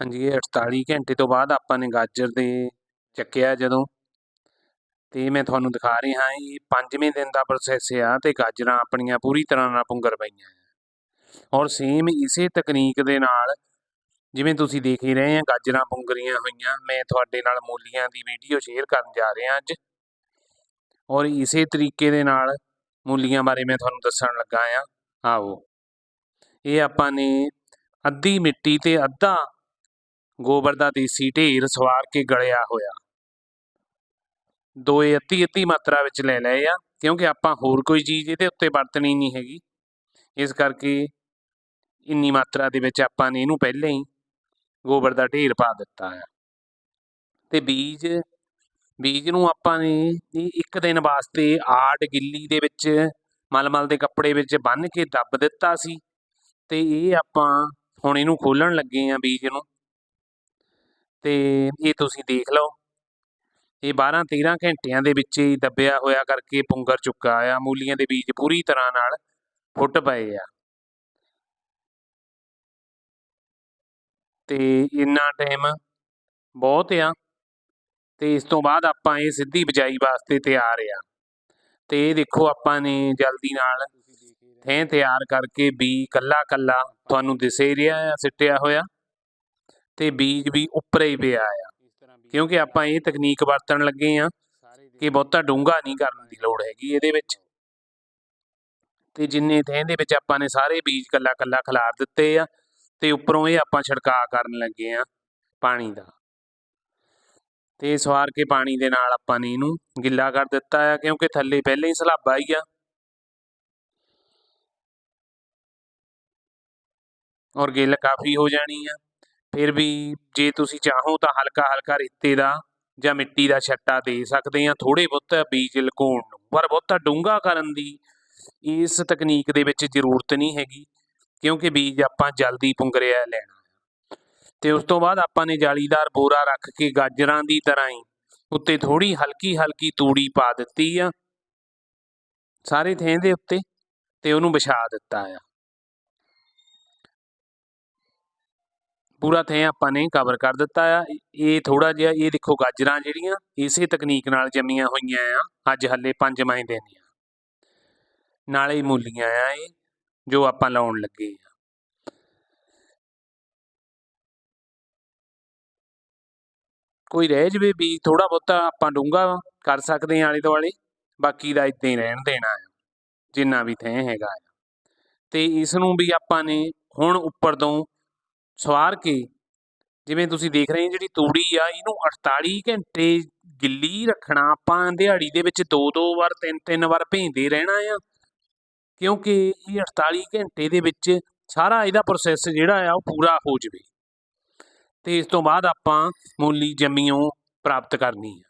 ਹਾਂਜੀ, ਇਹ 48 ਘੰਟੇ ਤੋਂ ਬਾਅਦ ਆਪਾਂ ਨੇ ਗਾਜਰ ਦੇ ਚੱਕਿਆ ਜਦੋਂ। ਤੇ ਮੈਂ ਤੁਹਾਨੂੰ ਦਿਖਾ ਰਿਹਾ ਇਹ ਪੰਜਵੇਂ ਦਿਨ ਦਾ ਪ੍ਰੋਸੈਸ ਆ ਤੇ ਗਾਜਰਾਂ ਆਪਣੀਆਂ ਪੂਰੀ ਤਰ੍ਹਾਂ ਨਾਲ ਪੁੰਗਰ ਪਈਆਂ ਔਰ ਸੇਮ ਇਸੇ ਤਕਨੀਕ ਦੇ ਨਾਲ ਜਿਵੇਂ ਤੁਸੀਂ ਦੇਖ ਹੀ ਰਹੇ ਆ, ਗਾਜਰਾਂ ਪੁੰਗਰੀਆਂ ਹੋਈਆਂ, ਮੈਂ ਤੁਹਾਡੇ ਨਾਲ ਮੂਲੀਆਂ ਦੀ ਵੀਡੀਓ ਸ਼ੇਅਰ ਕਰਨ ਜਾ ਰਿਹਾ ਅੱਜ। ਔਰ ਇਸੇ ਤਰੀਕੇ ਦੇ ਨਾਲ ਮੂਲੀਆਂ ਬਾਰੇ ਮੈਂ ਤੁਹਾਨੂੰ ਦੱਸਣ ਲੱਗਾ ਆ। ਆਓ, ਇਹ ਆਪਾਂ ਨੇ ਅੱਧੀ ਮਿੱਟੀ ਤੇ ਅੱਧਾ ਗੋਬਰ ਦਾ ਦੇਸੀ ਢੇਰ ਸਵਾਰ ਕੇ ਗਲਿਆ ਹੋਇਆ। ਦੋਏ ਅੱਧੀ ਅੱਧੀ ਮਾਤਰਾ ਵਿੱਚ ਲੈ ਲਏ ਆ, ਕਿਉਂਕਿ ਆਪਾਂ ਹੋਰ ਕੋਈ ਚੀਜ਼ ਇਹਦੇ ਉੱਤੇ ਵਰਤਣੀ ਨਹੀਂ ਹੈਗੀ। ਇਸ ਕਰਕੇ ਇੰਨੀ ਮਾਤਰਾ ਦੇ ਵਿੱਚ ਆਪਾਂ ਨੇ ਇਹਨੂੰ ਪਹਿਲਾਂ ਹੀ ਗੋਬਰ ਦਾ ਢੇਰ ਪਾ ਦਿੱਤਾ ਹੈ ਤੇ ਬੀਜ ਬੀਜ ਨੂੰ ਆਪਾਂ ਨੇ ਇੱਕ ਦਿਨ ਵਾਸਤੇ ਆੜ ਗਿੱਲੀ ਦੇ ਵਿੱਚ, ਮਲਮਲ ਦੇ ਕੱਪੜੇ ਵਿੱਚ ਬੰਨ੍ਹ ਕੇ ਦੱਬ ਦਿੱਤਾ ਸੀ। ਤੇ ਇਹ ਆਪਾਂ ਹੁਣ ਇਹਨੂੰ ਖੋਲਣ ਲੱਗੇ ਆ ਬੀਜ ਨੂੰ। ਤੇ ਇਹ ਤੁਸੀਂ ਦੇਖ ਲਓ। ਇਹ 12 13 ਘੰਟਿਆਂ ਦੇ ਵਿੱਚ ਹੀ ਦੱਬਿਆ ਹੋਇਆ ਕਰਕੇ ਪੁੰਗਰ ਚੁੱਕਾ ਆ। ਮੂਲੀਆਂ ਦੇ ਬੀਜ ਪੂਰੀ ਤਰ੍ਹਾਂ ਨਾਲ ਫੁੱਟ ਪਏ ਆ। ਤੇ ਇੰਨਾ ਟਾਈਮ ਬਹੁਤ ਆ। ਤੇ ਇਸ ਤੋਂ ਬਾਅਦ ਆਪਾਂ ਇਹ ਸਿੱਧੀ ਬਿਜਾਈ ਵਾਸਤੇ ਤਿਆਰ ਆ। ਤੇ ਇਹ ਦੇਖੋ ਆਪਾਂ ਨੇ ਜਲਦੀ ਨਾਲ ਥੈਂ ਤਿਆਰ ਕਰਕੇ ਬੀ ਕੱਲਾ ਕੱਲਾ ਤੁਹਾਨੂੰ ਦਿਸੇ ਰਿਹਾ ਆ ਸਿੱਟਿਆ ਹੋਇਆ। ਤੇ ਬੀਜ ਵੀ ਉੱਪਰੇ ਹੀ ਪਿਆ ਆ। ਕਿਉਂਕਿ ਆਪਾਂ ਇਹ ਤਕਨੀਕ ਵਰਤਣ ਲੱਗੇ ਆ ਕਿ ਬਹੁਤਾ ਡੂੰਘਾ ਨਹੀਂ ਕਰਨ ਦੀ ਲੋੜ ਹੈਗੀ ਇਹਦੇ ਵਿੱਚ। ਤੇ ਜਿੰਨੇ ਥੈਂ ਦੇ ਵਿੱਚ ਆਪਾਂ ਨੇ ਸਾਰੇ ਬੀਜ ਕੱਲਾ ਕੱਲਾ ਖਿਲਾਰ ਦਿੱਤੇ ਆ ਤੇ ਉੱਪਰੋਂ ਇਹ ਆਪਾਂ ਛਿੜਕਾਅ ਕਰਨ ਲੱਗੇ ਆ ਪਾਣੀ ਦਾ। ਤੇ ਸਵਾਰ ਕੇ ਪਾਣੀ ਦੇ ਨਾਲ ਆਪਾਂ ਨੇ ਇਹਨੂੰ ਗਿੱਲਾ ਕਰ ਦਿੱਤਾ ਆ ਕਿਉਂਕਿ ਥੱਲੇ ਪਹਿਲੇ ਹੀ ਸਲਾਬਾ ਹੀ ਆ। ਔਰ ਗਿੱਲ ਕਾਫੀ ਹੋ ਜਾਣੀ ਆ। ਫਿਰ ਵੀ ਜੇ ਤੁਸੀਂ ਚਾਹੋ ਤਾਂ ਹਲਕਾ ਹਲਕਾ ਰੇਤੇ ਦਾ ਜਾਂ ਮਿੱਟੀ ਦਾ ਛੱਟਾ ਦੇ ਸਕਦੇ ਆ ਥੋੜੇ ਬਹੁਤ ਬੀਜ ਲਕੋਣ ਨੂੰ। ਪਰ ਬਹੁਤਾ ਡੂੰਘਾ ਕਰਨ ਦੀ ਇਸ ਤਕਨੀਕ ਦੇ ਵਿੱਚ ਜ਼ਰੂਰਤ ਨਹੀਂ ਹੈਗੀ, ਕਿਉਂਕਿ ਬੀਜ ਆਪਾਂ ਜਲਦੀ ਪੁੰਗਰਿਆ ਲੈਣਾ ਤੇ ਉਸ ਤੋਂ ਬਾਅਦ ਆਪਾਂ ਨੇ ਜਾਲੀਦਾਰ ਬੋਰਾ ਰੱਖ ਕੇ ਗਾਜਰਾਂ ਦੀ ਤਰ੍ਹਾਂ ਹੀ ਉੱਤੇ ਥੋੜੀ ਹਲਕੀ ਹਲਕੀ ਤੂੜੀ ਪਾ ਦਿੱਤੀ ਆ। ਸਾਰੇ ਥੈਂ ਦੇ ਉੱਤੇ ਤੇ ਉਹਨੂੰ ਵਿਛਾ ਦਿੱਤਾ ਆ। ਪੂਰਾ ਥੈਂ ਆਪਾਂ ਨੇ ਕਵਰ ਕਰ ਦਿੱਤਾ ਆ। ਇਹ ਥੋੜਾ ਜਿਹਾ, ਇਹ ਦੇਖੋ ਗਾਜਰਾਂ ਜਿਹੜੀਆਂ, ਇਸੇ ਤਕਨੀਕ ਨਾਲ ਜੰਮੀਆਂ ਹੋਈਆਂ ਆ। ਅੱਜ ਹੱਲੇ ਪੰਜ ਮਹੀਨੇ ਦੀਆਂ ਨਾਲੇ ਮੂਲੀਆਂ ਆ ਇਹ, ਜੋ ਆਪਾਂ ਲਾਉਣ ਲੱਗੇ ਆ। ਕੋਈ ਰਹਿ ਜਵੇ ਵੀ ਥੋੜਾ ਬਹੁਤਾ ਆਪਾਂ ਡੂੰਗਾ ਕਰ ਸਕਦੇ ਆ ਆਲੇ ਦੁਆਲੇ, ਬਾਕੀ ਦਾ ਇਦਾਂ ਹੀ ਰਹਿਣ ਦੇਣਾ ਹੈ ਜਿੰਨਾ ਵੀ ਥੈਂ ਹੈਗਾ ਆ। ਤੇ ਇਸ ਨੂੰ ਵੀ ਆਪਾਂ ਨੇ ਹੁਣ ਉੱਪਰ ਤੋਂ ਸਵਾਰ ਕੇ ਜਿਵੇਂ ਤੁਸੀਂ ਦੇਖ ਰਹੇ ਹੋ ਜਿਹੜੀ ਤੂੜੀ ਆ, ਇਹਨੂੰ 48 ਘੰਟੇ ਗਿੱਲੀ ਰੱਖਣਾ, ਆਪਾਂ ਦਿਹਾੜੀ ਦੇ ਵਿੱਚ ਦੋ ਦੋ ਵਾਰ, ਤਿੰਨ ਤਿੰਨ ਵਾਰ ਭੇਂਦੇ ਰਹਿਣਾ ਆ। ਕਿਉਂਕਿ ਇਹ 48 ਘੰਟੇ ਦੇ ਵਿੱਚ ਸਾਰਾ ਇਹਦਾ ਪ੍ਰੋਸੈਸ ਜਿਹੜਾ ਆ, ਉਹ ਪੂਰਾ ਹੋ ਜਵੇ। ਤੇ ਇਸ ਤੋਂ ਬਾਅਦ ਆਪਾਂ ਮੂਲੀ ਜੰਮੀਓ ਪ੍ਰਾਪਤ ਕਰਨੀ ਆ।